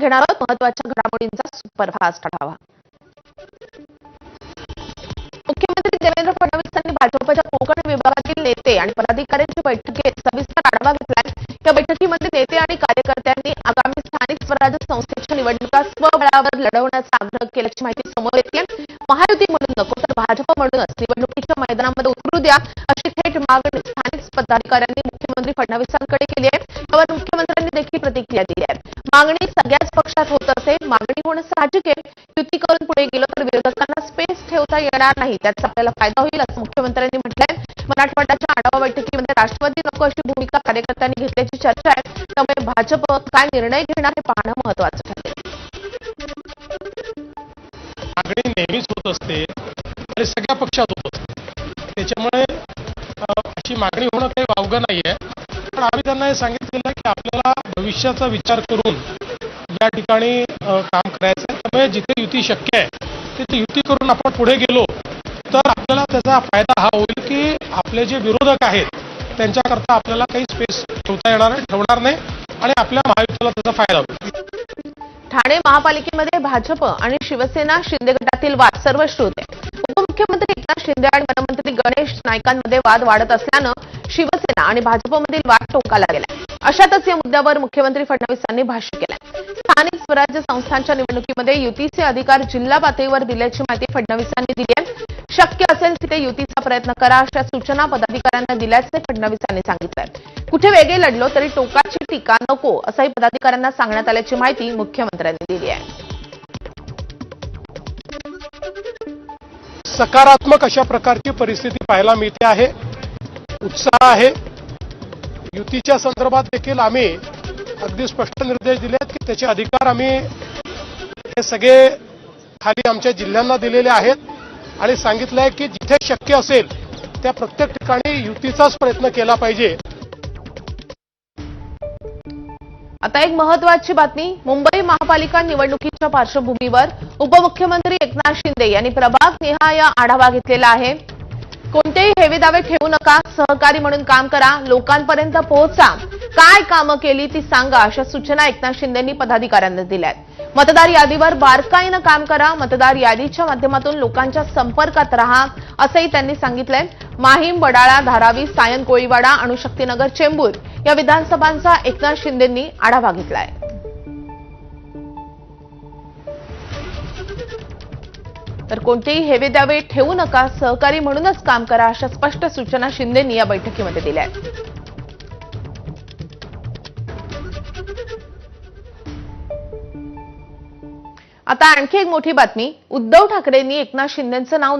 घेणार आहोत महत्त्वाच्या घडामोडींचा सुपरफास्ट आढावा. मुख्यमंत्री देवेंद्र फडणवीस यांनी भाजपच्या कोकण विभागातील नेते आणि पदाधिकाऱ्यांची बैठक घेत सविस्तर आढावा घेतलाय. या बैठकीमध्ये नेते आणि कार्यकर्त्यांनी आगामी स्थानिक स्वराज्य संस्थेच्या निवडणुका स्वबळावर लढवण्याचा आग्रह केल्याची माहिती समोर येते महायुती म्हणून नको तर भाजप म्हणूनच निवडणुकीच्या मैदानामध्ये उतरू द्या अशी थेट मागणी स्थानिक पदाधिकाऱ्यांनी मुख्यमंत्री फडणवीसांकडे केली आहे. त्यावर मुख्यमंत्र्यांनी देखील प्रतिक्रिया दिली आहे. मागणी सगळ्याच पक्षात होत असेल मागणी होणं साहजिक आहे. युती करून पुढे गेलो तर विरोधकांना स्पेस ठेवता येणार नाही. त्याचा आपल्याला फायदा होईल असं मुख्यमंत्र्यांनी म्हटलंय. मराठवाड्याच्या आढावा बैठकीमध्ये राष्ट्रवादी नको अशी भूमिका कार्यकर्त्यांनी घेतल्याची चर्चा आहे. त्यामुळे भाजप काय निर्णय घेणार हे पाहणं महत्वाचं ठरेल. मागणी नेहमीच होत असते. आणि सगळ्या पक्षात होत असते. त्याच्यामुळे अशी मागणी होणं काही वावगं नाही आहे पण आम्ही त्यांना हे सांगितलेलं की आपल्याला भविष्याचा विचार करून या ठिकाणी काम करायचं आहे. त्यामुळे जिथे युती शक्य आहे तिथे युती करून आपण पुढे गेलो तर आपल्याला त्याचा फायदा हा होईल की आपले जे विरोधक आहेत त्यांच्याकरता आपल्याला काही स्पेस ठेवता येणार नाही ठेवणार नाही आणि आपल्या महायुतीला त्याचा फायदा होईल. ठाणे महापालिकेमध्ये भाजप आणि शिवसेना शिंदे गटातील वाद सर्वश्रुत आहे उपमुख्यमंत्री एकनाथ शिंदे आणि वनमंत्री गणेश नाईकांमध्ये वाद वाढत असल्यानं शिवसेना आणि भाजपमधील वाद टोकाला गेला अशातच या मुद्द्यावर मुख्यमंत्री फडणवीसांनी भाष्य केलं स्थानिक स्वराज्य संस्थांच्या निवडणुकीमध्ये युतीचे अधिकार जिल्हा पातळीवर दिल्याची माहिती फडणवीसांनी दिली आहे. शक्य असेल तिथे युतीचा प्रयत्न करा अशा सूचना पदाधिकाऱ्यांना दिल्याचे फडणवीसांनी सांगितलंय. कुठे वेगळे लढलो तरी टोकाची टीका नको असंही पदाधिकाऱ्यांना सांगण्यात आल्याची माहिती मुख्यमंत्र्यांनी दिली आहे. सकारात्मक अशा प्रकारची परिस्थिती पाहायला मिळते आहे. उत्साह आहे. युतीच्या संदर्भात देखील आम्ही अगदी स्पष्ट निर्देश दिले आहेत की त्याचे अधिकार आम्ही हे सगळे खाली आमच्या जिल्ह्यांना दिलेले आहेत. आणि सांगितलं आहे की जिथे शक्य असेल त्या प्रत्येक ठिकाणी युतीचाच प्रयत्न केला पाहिजे. आता एक महत्वाची बातमी. मुंबई महापालिका निवडणुकीच्या पार्श्वभूमीवर उपमुख्यमंत्री एकनाथ शिंदे यांनी प्रभाग निहाय आढावा घेतलेला आहे. कोणतेही हेवे दावे ठेवू नका सहकारी म्हणून काम करा लोकांपर्यंत पोहोचा. काय कामं केली ती सांगा अशा सूचना एकनाथ शिंदेंनी पदाधिकाऱ्यांना दिल्या आहेत मतदार यादीवर बारकाईनं काम करा मतदार यादीच्या माध्यमातून लोकांच्या संपर्कात राहा असंही त्यांनी सांगितलंय. माहीम वडाळा धारावी सायन कोळीवाडा अणुशक्तीनगर चेंबूर या विधानसभांचा एकनाथ शिंदेंनी आढावा घेतलाय. तर कोणतेही हेवे द्यावे ठेवू नका सहकारी म्हणूनच काम करा अशा स्पष्ट सूचना शिंदेंनी या बैठकीमध्ये दिल्या आहेत. आता आणखी एक मोठी बातमी. उद्धव ठाकरेंनी एकनाथ शिंदेचं नाव